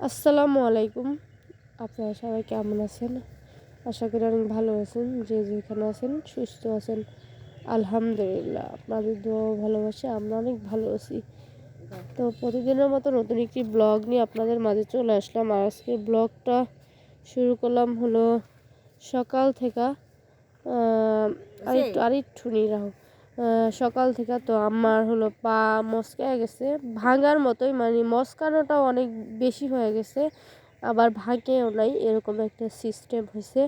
আসসালামু আলাইকুম। আপনারা সবাই কেমন আছেন? আশা করি অনেক ভালো আছেন যে যেখানে আছেন সুস্থ আছেন। আলহামদুলিল্লাহ আপনাদের দোয়া ভালোবাসে আমরা অনেক ভালো আছি। তো প্রতিদিনের মতো নতুন একটি ব্লগ নিয়ে আপনাদের মাঝে চলে আসলাম। আর আজকে ব্লগটা শুরু করলাম হলো সকাল থেকে আরেকটু আরেকটু নিরাহ সকাল থেকে তো আমার হলো পা মস্কায় গেছে। ভাঙার মতোই মানে মস্কানোটাও অনেক বেশি হয়ে গেছে, আবার ভাঙেও নাই, এরকম একটা সিস্টেম হয়েছে।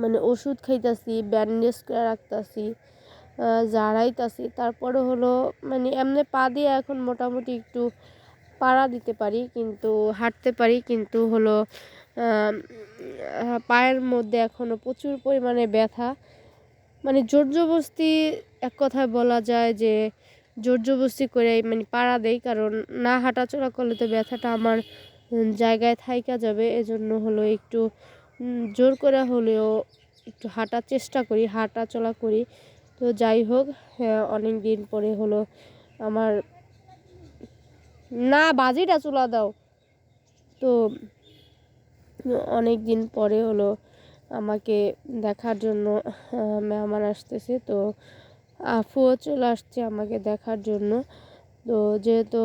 মানে ওষুধ খাইতাছি ব্যান্ডেজ করে রাখতাছি জাড়াইতাছি তারপরে হলো মানে এমনি পা দিয়ে এখন মোটামুটি একটু পাড়া দিতে পারি, কিন্তু হাঁটতে পারি, কিন্তু হলো পায়ের মধ্যে এখনও প্রচুর পরিমাণে ব্যথা। মানে জোর জবস্তি এক কথায় বলা যায় যে জোর জবস্তি করে মানে পাড়া দেয় কারণ না হাঁটাচলা করলে তো ব্যথাটা আমার জায়গায় থাইকা যাবে। এজন্য হলো একটু জোর করে হলেও একটু হাঁটার চেষ্টা করি হাঁটা চলা করি। তো যাই হোক হ্যাঁ, অনেক দিন পরে হলো আমার না বাজিটা চুলা দাও। তো অনেক দিন পরে হলো আমাকে দেখার জন্য মেহমান আসতেছে। তো আফুও চলে আসছে আমাকে দেখার জন্য। তো যেহেতু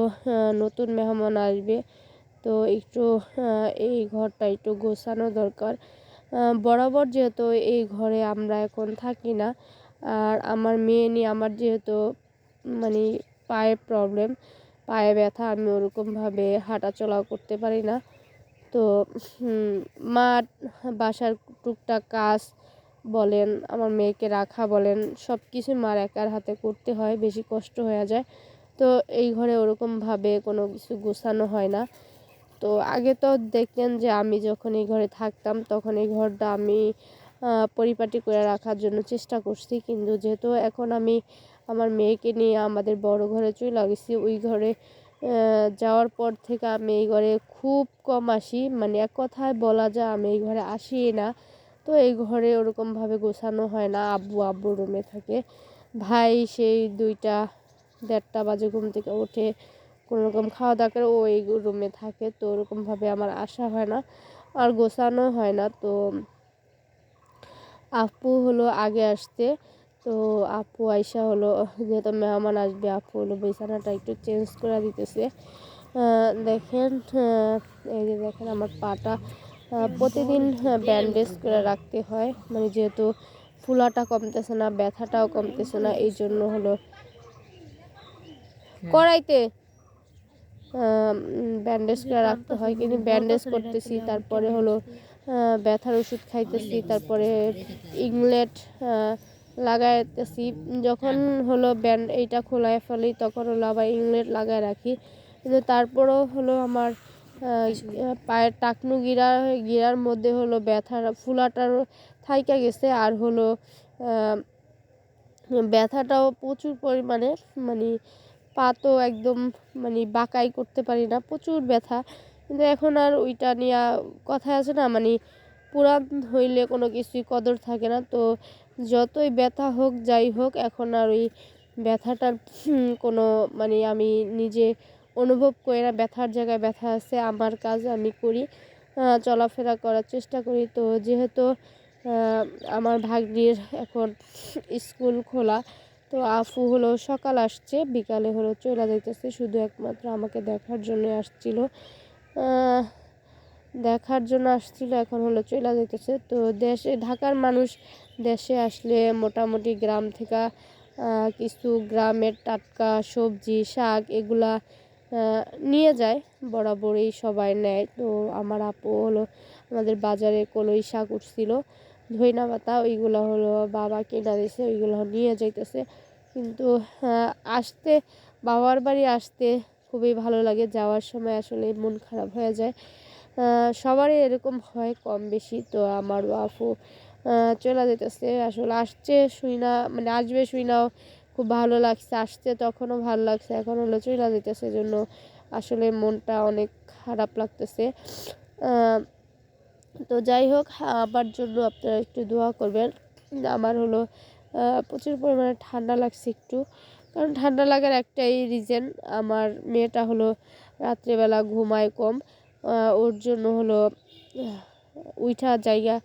নতুন মেহমান আসবে, তো একটু এই ঘরটা একটু গোছানো দরকার। বরাবর যেহেতু এই ঘরে আমরা এখন থাকি না, আর আমার মেয়ে নিয়ে আমার যেহেতু মানে পায়ে প্রবলেম পায়ে ব্যথা, আমি ওরকমভাবে হাঁটা চলা করতে পারি না। তো মা বাসার টুকটাক কাজ বলেন, আমার মেয়েকে রাখা বলেন সব কিছু মার একার হাতে করতে হয়, বেশি কষ্ট হয়ে যায়। তো এই ঘরে ওরকমভাবে কোনো কিছু গোছানো হয় না। তো আগে তো দেখতেন যে আমি যখন এই ঘরে থাকতাম, তখন এই ঘরটা আমি পরিপাটি করে রাখার জন্য চেষ্টা করছি। কিন্তু যেহেতু এখন আমি আমার মেয়েকে নিয়ে আমাদের বড় ঘরে চলে গেছি, ওই ঘরে যাওয়ার পর থেকে আমি এই ঘরে খুব কম আসি। মানে এক কথায় বলা যায় আমি এই ঘরে আসি না। তো এই ঘরে ওরকমভাবে গোছানো হয় না। আব্বু আব্বু রুমে থাকে। ভাই সেই দুইটা, দেড়টা বাজে ঘুম থেকে ওঠে কোনো রকম খাওয়া দাওয়া করে ও এই রুমে থাকে। তো ওরকমভাবে আমার আসা হয় না। আর গোছানো হয় না। তো আপু হলো আগে আসতে। তো আপু আইসা হলো যেহেতু মেহমান আসবে আপু হলো বিছানাটা একটু চেঞ্জ করে দিতেছে। দেখেন এই যে দেখেন আমার পাটা। প্রতিদিন ব্যান্ডেজ করে রাখতে হয়। মানে যেহেতু ফুলাটা কমতেছে না ব্যথাটাও কমতেছে না এই জন্য হলো কড়াইতে ব্যান্ডেজ করে রাখতে হয়। কিন্তু ব্যান্ডেজ করতেছি তারপরে হলো ব্যথার ওষুধ খাইতেছি তারপরে ইংলেট লাগাইতেছি। যখন হলো ব্যান্ড এইটা খোলায় ফেলি তখন হলো আবার ইংলেট লাগায় রাখি। কিন্তু তারপরেও হলো আমার পায়ের টাকনু গিরা গিরার মধ্যে হলো ব্যথার ফুলাটার থাইকা গেছে। আর হলো ব্যথাটাও প্রচুর পরিমাণে মানে পা তো একদম মানে বাঁকাই করতে পারি না প্রচুর ব্যথা। কিন্তু এখন আর ওইটা নিয়ে কথা আছে না মানে পুরান হইলে কোনো কিছুই কদর থাকে না। তো যতই ব্যথা হোক, যাই হোক, এখন আর ওই ব্যথাটার কোনো মানে আমি নিজে অনুভব করি না। ব্যথার জায়গায় ব্যথা আছে, আমার কাজ আমি করি চলাফেরা করার চেষ্টা করি। তো যেহেতু আমার ভাগ্নির এখন স্কুল খোলা, তো আফু হলো সকাল আসছে, বিকালে হলো চলে যাইতেছে। শুধু একমাত্র আমাকে দেখার জন্য আসছিল। দেখার জন্য আসছিল, এখন হলো চলে যাইতেছে। তো দেশে ঢাকার মানুষ দেশে আসলে মোটামুটি গ্রাম থেকে কিছু গ্রামের টাটকা সবজি, শাক এগুলা নিয়ে যায়, বরাবরই সবাই নেয়। তো আমার আপু হলো, আমাদের বাজারে কলই শাক উঠছিল ধইনা পাতা ওইগুলো হলো বাবা কেনা দিয়েছে ওইগুলো নিয়ে যাইতেছে। কিন্তু আসতে, বাবার বাড়ি আসতে খুবই ভালো লাগে, যাওয়ার সময় আসলে মন খারাপ হয়ে যায়। সবারই এরকম হয় কম বেশি, তো আমার বাপু চলে যেতেছে। আসলে আসছে শুই না মানে আসবে শুই নাও খুব ভালো লাগছে। আসছে তখনও ভালো লাগছে, এখন হলো চলে যেতেছে। জন্য আসলে মনটা অনেক খারাপ লাগতেছে। তো যাই হোক, আমার জন্য আপনারা একটু দোয়া করবেন। আমার হলো প্রচুর পরিমাণে ঠান্ডা লাগছে একটু। কারণ ঠান্ডা লাগার একটাই রিজন আমার মেয়েটা হলো রাত্রেবেলা ঘুমায় কম। ওর জন্য হলো, উঠা জায়গা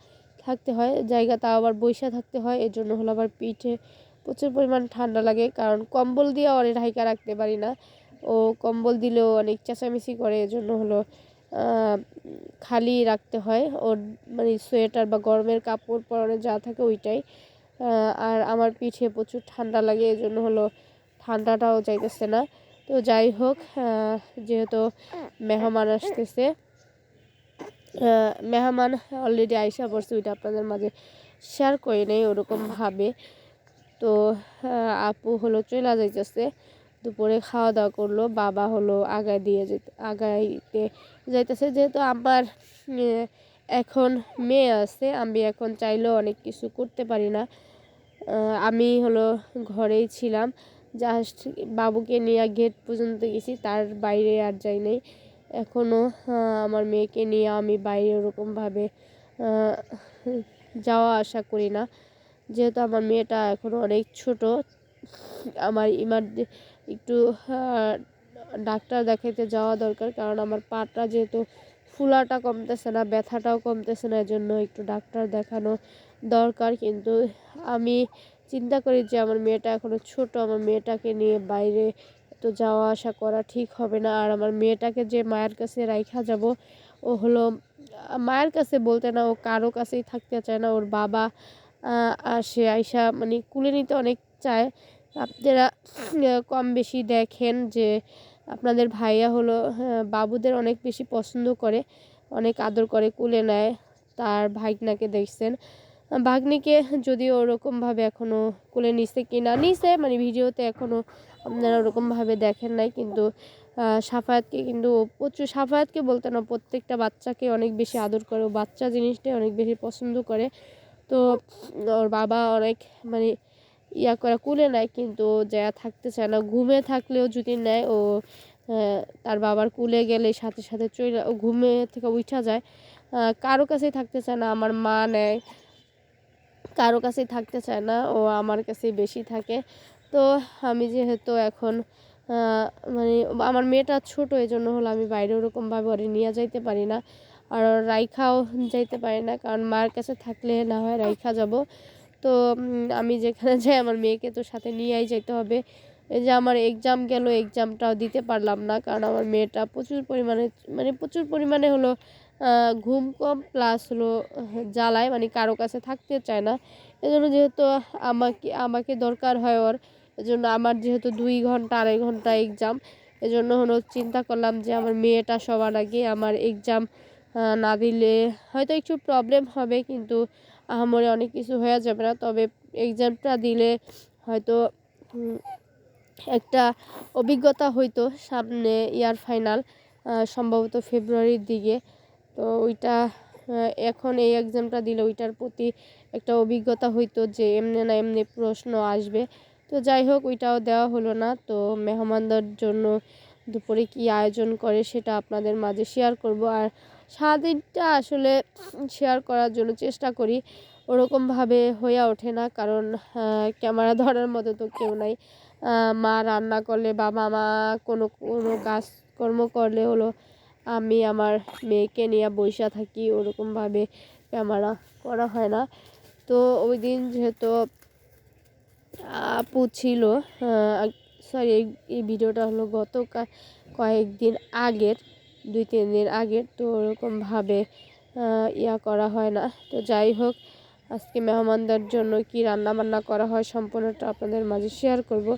থাকতে হয়, জায়গা তাও আবার বৈশা থাকতে হয় এর জন্য হলো আবার পিঠে প্রচুর পরিমাণ ঠান্ডা লাগে, কারণ কম্বল দিয়ে অনেক ঢাইকা রাখতে পারি না। ও কম্বল দিলেও অনেক চেঁচামেচি করে, এজন্য হলো খালি রাখতে হয়। ওর মানে সোয়েটার বা গরমের কাপড় পরনে যা থাকে ওইটাই। আর আমার পিঠে প্রচুর ঠান্ডা লাগে, এজন্য হলো ঠান্ডাটাও যাইতেছে না। তো যাই হোক যেহেতু মেহমান আসতেছে মেহমান অলরেডি আইসা পড়ছে, ওইটা আপনাদের মাঝে শেয়ার করে নেই ওরকমভাবে তো আপু হলো চলে যাইতেছে, দুপুরে খাওয়া দাওয়া করল, বাবা হলো আগায় দিয়ে যেতে আগাইতে যাইতেছে। যেহেতু আমার এখন মেয়ে আছে, আমি এখন চাইলেও অনেক কিছু করতে পারি না। আমি হলো ঘরেই ছিলাম জাস্ট বাবুকে নিয়ে গেট পর্যন্ত গেছি, তার বাইরে আর যাই নাই। এখনও আমার মেয়েকে নিয়ে আমি বাইরে ওরকমভাবে যাওয়া আসা করি না। যেহেতু আমার মেয়েটা এখনও অনেক ছোট, আমার ইমার একটু ডাক্তার দেখাইতে যাওয়া দরকার। কারণ আমার পাটা যেহেতু ফুলাটা কমতেছে না, ব্যথাটাও কমতেছে না, এজন্য একটু ডাক্তার দেখানো দরকার। কিন্তু আমি চিন্তা করি যে আমার মেয়েটা এখনও ছোট, আমার মেয়েটাকে নিয়ে বাইরে তো যাওয়া আসা করা ঠিক হবে না। আর আমার মেয়েটাকে যে মায়ের কাছে রাইখা যাব, ও হলো, মায়ের কাছে বলতে না, ও কারও কাছেই থাকতে চায় না। ওর বাবা আসে আইসা মানে কুলে নিতে অনেক চায়। আপনারা কম বেশি দেখেন যে আপনাদের ভাইয়া হলো বাবুদের অনেক বেশি পছন্দ করে, অনেক আদর করে, কুলে নেয়। তার ভাইগনাকে দেখছেন। ভাগ্নিকে যদিও ওরকমভাবে এখনও কুলে নিছে কি না নিছে মানে ভিডিওতে এখনও আপনারা ওরকমভাবে দেখেন নাই, কিন্তু সাফায়াতকে কিন্তু প্রচুর সাফায়াতকে বলতে না, প্রত্যেকটা বাচ্চাকে অনেক বেশি আদর করে, ও বাচ্চা জিনিসটাই অনেক বেশি পছন্দ করে। তো, ওর বাবা অনেক মানে ইয়া করে, কুলে নেয়, কিন্তু যা থাকতে চায় না। ঘুমে থাকলেও যদি নেয়, ও তার বাবার কুলে গেলে সাথে সাথে চলে ও ঘুমে থেকে উঠা যায়। কারও কাছেই থাকতে চায় না, আমার মা নেয়। কারও কাছেই থাকতে চায় না, ও আমার কাছেই বেশি থাকে। তো আমি যেহেতু এখন মানে আমার মেয়েটা ছোট এই জন্য হলো আমি বাইরে ওরকমভাবে ওরে নিয়ে যাইতে পারি না। আর রাইখাও যাইতে পারি না, কারণ মার কাছে থাকলে না হয় রাইখা যাব। তো আমি যেখানে যাই, আমার মেয়েকে তো সাথে নিয়েই যেতে হবে। এই যে আমার এক্সাম গেল এক্সামটাও দিতে পারলাম না, কারণ আমার মেয়েটা প্রচুর পরিমাণে মানে প্রচুর পরিমাণে হলো ঘুম কম প্লাস হলো জ্বালায় মানে কারও কাছে থাকতে চায় না। এজন্য যেহেতু আমাকে আমাকে দরকার হয় ওর, এজন্য আমার যেহেতু দুই ঘণ্টা, আড়াই ঘণ্টা এক্সাম এজন্য হলো চিন্তা করলাম যে আমার মেয়েটা সবার আগে আমার এক্সাম না দিলে হয়তো একটু প্রবলেম হবে, কিন্তু আহামরি অনেক কিছু হয়ে যাবে না। তবে এক্সামটা দিলে হয়তো একটা অভিজ্ঞতা হইতো সামনে ইয়ার ফাইনাল সম্ভবত ফেব্রুয়ারির দিকে। তো ওইটা এখন এই এক্সামটা দিলে ওইটার প্রতি একটা অভিজ্ঞতা হইতো যে এমনি না এমনি প্রশ্ন আসবে। তো যাই হোক, ওইটাও দেওয়া হলো না। তো মেহমানদের জন্য দুপুরে কি আয়োজন করে সেটা আপনাদের মাঝে শেয়ার করব। আর সারাদিনটা আসলে শেয়ার করার জন্য চেষ্টা করি। ওরকমভাবে হয়ে ওঠে না। কারণ ক্যামেরা ধরার মতো তো কেউ নাই। মা রান্না করলে বা মামা কোনো কোনো কাজকর্ম করলে হলো আমি আমার মেয়েকে নিয়ে বসে থাকি। ওরকমভাবে ক্যামেরা করা হয় না। তো ওই দিন যেহেতু আপু ছিল সরি এই ভিডিওটা হলো গত কয়েকদিন আগের, দুই, তিন দিন আগের, তো ওরকমভাবে ইয়া করা হয় না। তো যাই হোক, আজকে মেহমানদের জন্য কি রান্না বান্না করা হয় সম্পূর্ণটা আপনাদের মাঝে শেয়ার করব।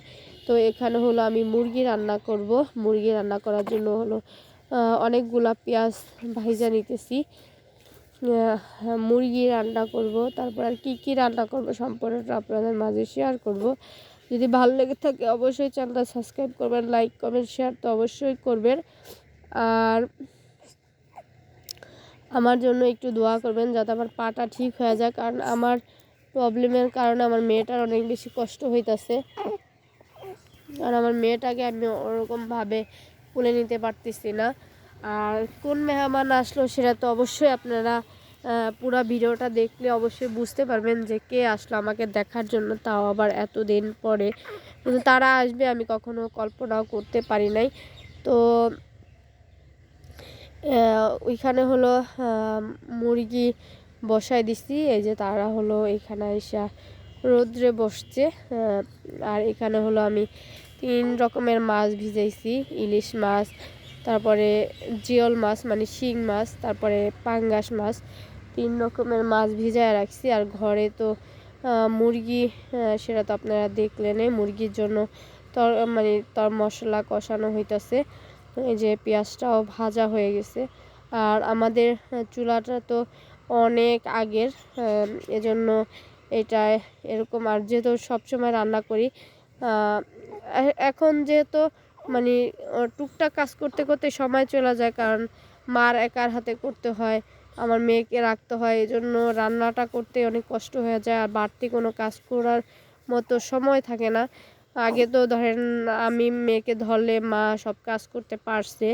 তো এখানে হলো আমি মুরগি রান্না করব। মুরগি রান্না করার জন্য হলো অনেকগুলা পেঁয়াজ ভাইজা নিতেছি। মুরগি রান্না করব, তারপর আর কি কি রান্না করব সম্পূর্ণটা আপনাদের মাঝে শেয়ার করব। যদি ভালো লেগে থাকে অবশ্যই চ্যানেলটা সাবস্ক্রাইব করবেন লাইক কমেন্ট শেয়ার তো অবশ্যই করবেন। আর আমার জন্য একটু দোয়া করবেন যাতে আমার পাটা ঠিক হয়ে যায়, কারণ আমার প্রবলেমের কারণে আমার মেয়েটার অনেক বেশি কষ্ট হইতাছে। আর আমার মেয়েটাকে আমি ওরকমভাবে তুলে নিতে পারতেছি না। আর কোন মেহমান আসলো সেটা তো অবশ্যই আপনারা পুরো ভিডিওটা দেখলে অবশ্যই বুঝতে পারবেন যে কে আসলো আমাকে দেখার জন্য, তাও আবার এতদিন পরে। কিন্তু তারা আসবে, আমি কখনো কল্পনাও করতে পারি নাই। তো ওইখানে হলো মুরগি বসায় দিছি, এই যে তারা হলো এখানে এসে রোদ্রে বসছে আর এখানে হলো আমি তিন রকমের মাছ ভিজাইছি, ইলিশ মাছ তারপরে জিওল মাছ মানে শিং মাছ, তারপরে পাঙ্গাস মাছ, তিন রকমের মাছ ভিজায় রাখছি। আর ঘরে তো মুরগি সেটা তো আপনারা দেখলেন মুরগির জন্য তর মানে তর মশলা কষানো হইতাছে। এই যে পেঁয়াজটাও ভাজা হয়ে গেছে। আর আমাদের চুলাটা তো অনেক আগের এজন্য এটা এরকম। আর যেহেতু সবসময় রান্না করি এখন যেহেতু মানে টুকটাক কাজ করতে করতে সময় চলে যায়। কারণ মার একার হাতে করতে হয়, আমার মেয়েকে রাখতে হয়। এজন্য রান্নাটা করতে অনেক কষ্ট হয়ে যায় আর বাড়তি কোনো কাজ করার মতো সময় থাকে না। আগে তো ধরেন, আমি মেয়েকে ধরলে মা সব কাজ করতে পারছে।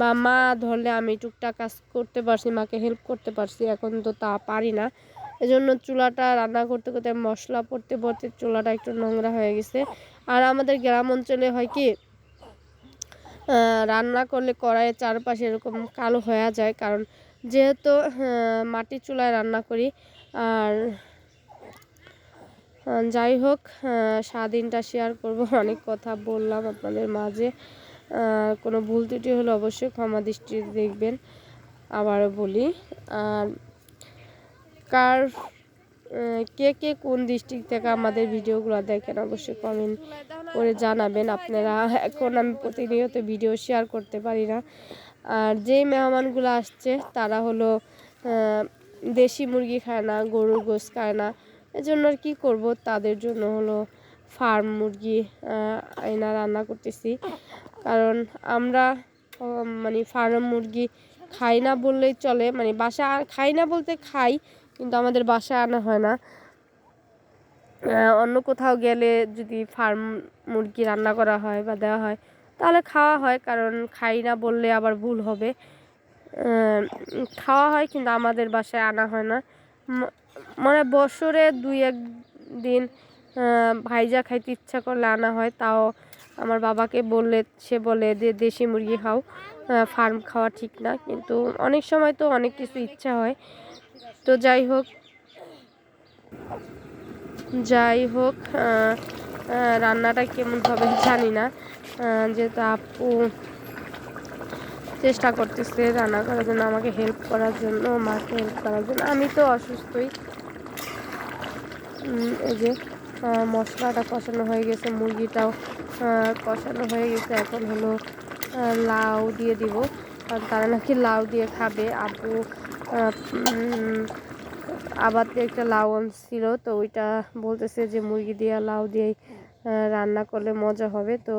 বা মা ধরলে আমি টুকটাক কাজ করতে পারছি, মাকে হেল্প করতে পারছি। এখন তো তা পারি না। এজন্য চুলাটা রান্না করতে করতে, মশলা পড়তে পড়তে চুলাটা একটু নোংরা হয়ে গেছে। আর আমাদের গ্রাম অঞ্চলে হয় কি রান্না করলে কড়াইয়ের চারপাশে এরকম কালো হয়ে যায়, কারণ যেহেতু মাটির চুলায় রান্না করি, আর যাই হোক স্বাধীনটা শেয়ার করব। অনেক কথা বললাম আপনাদের মাঝে। কোনো ভুল ত্রুটি হলে অবশ্যই ক্ষমা দৃষ্টি দেখবেন। আবারও বলি, আর, কার কে কে কোন ডিস্ট্রিক্ট থেকে আমাদের ভিডিওগুলো দেখেন অবশ্যই কমেন্ট করে জানাবেন। আপনারা এখন আমি প্রতিনিয়ত ভিডিও শেয়ার করতে পারি না। আর যেই মেহমানগুলো আসছে, তারা হলো দেশি মুরগি খায় না, গরুর গোশ খায় না। এজন্য আর কী করব? তাদের জন্য হলো ফার্ম মুরগি আইনা রান্না করতেছি। কারণ আমরা মানে ফার্ম মুরগি খাই না বললেই চলে। মানে বাসা খাই না বলতে খাই কিন্তু আমাদের বাসায় আনা হয় না। অন্য কোথাও গেলে যদি ফার্ম মুরগি রান্না করা হয় বা দেওয়া হয়, তাহলে খাওয়া হয়, কারণ খাই না বললে আবার ভুল হবে। খাওয়া হয় কিন্তু আমাদের বাসায় আনা হয় না। মানে বছরে দুই এক দিন ভাইজা খাইতে ইচ্ছা করলে আনা হয়। তাও আমার বাবাকে বললে, সে বলে যে দেশি মুরগি খাও। ফার্ম খাওয়া ঠিক না। কিন্তু অনেক সময় তো অনেক কিছু ইচ্ছা হয়। তো যাই হোক যাই হোক রান্নাটা কেমন হবে জানি না। যেহেতু আপু চেষ্টা করতেছে রান্না করার জন্য, আমাকে হেল্প করার জন্য, মাকে হেল্প করার জন্য। আমি তো অসুস্থই। এই যে মশলাটা কষানো হয়ে গেছে, মুরগিটাও কষানো হয়ে গেছে। এখন হলো লাউ দিয়ে দিব। কারণ তারা নাকি লাউ দিয়ে খাবে। আপু আবার একটা লাউ ছিল তো ওইটা বলতেছে যে মুরগি দিয়ে লাউ দিয়ে রান্না করলে মজা হবে, তো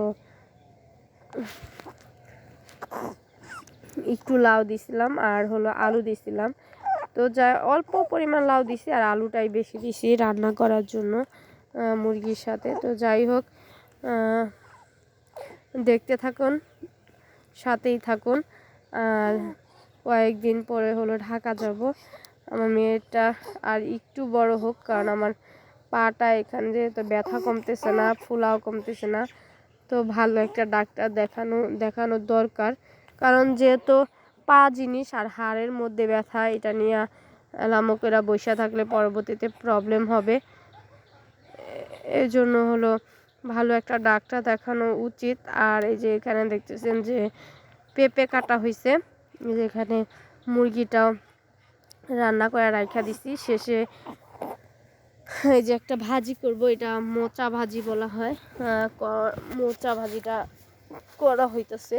একটু লাউ দিছিলাম আর হলো আলু দিছিলাম। তো যা অল্প পরিমাণ লাউ দিছি আর আলুটাই বেশি দিছি রান্না করার জন্য মুরগির সাথে। তো যাই হোক দেখতে থাকুন, সাথেই থাকুন। আর কয়েকদিন পরে হলো ঢাকা যাব। আমার মেয়েটা আর একটু বড় হোক, কারণ আমার পাটা এখান যেহেতু ব্যথা কমতেছে না, ফুলাও কমতেছে না, তো ভালো একটা ডাক্তার দেখানো, দেখানোর দরকার। কারণ যেহেতু পা জিনিস আর হাড়ের মধ্যে ব্যথা, এটা নিয়ে লামকেরা বসে থাকলে পরবর্তীতে প্রবলেম হবে। এই জন্য হলো ভালো একটা ডাক্তার দেখানো উচিত। আর এই যে এখানে দেখতেছেন যে পেঁপে কাটা হয়েছে মুরগিটা মুরগিটাও রান্না করে রাখা দিছি। শেষে এই যে একটা ভাজি করব, এটা মোচা ভাজি বলা হয়। মোচা ভাজিটা করা হইতেছে।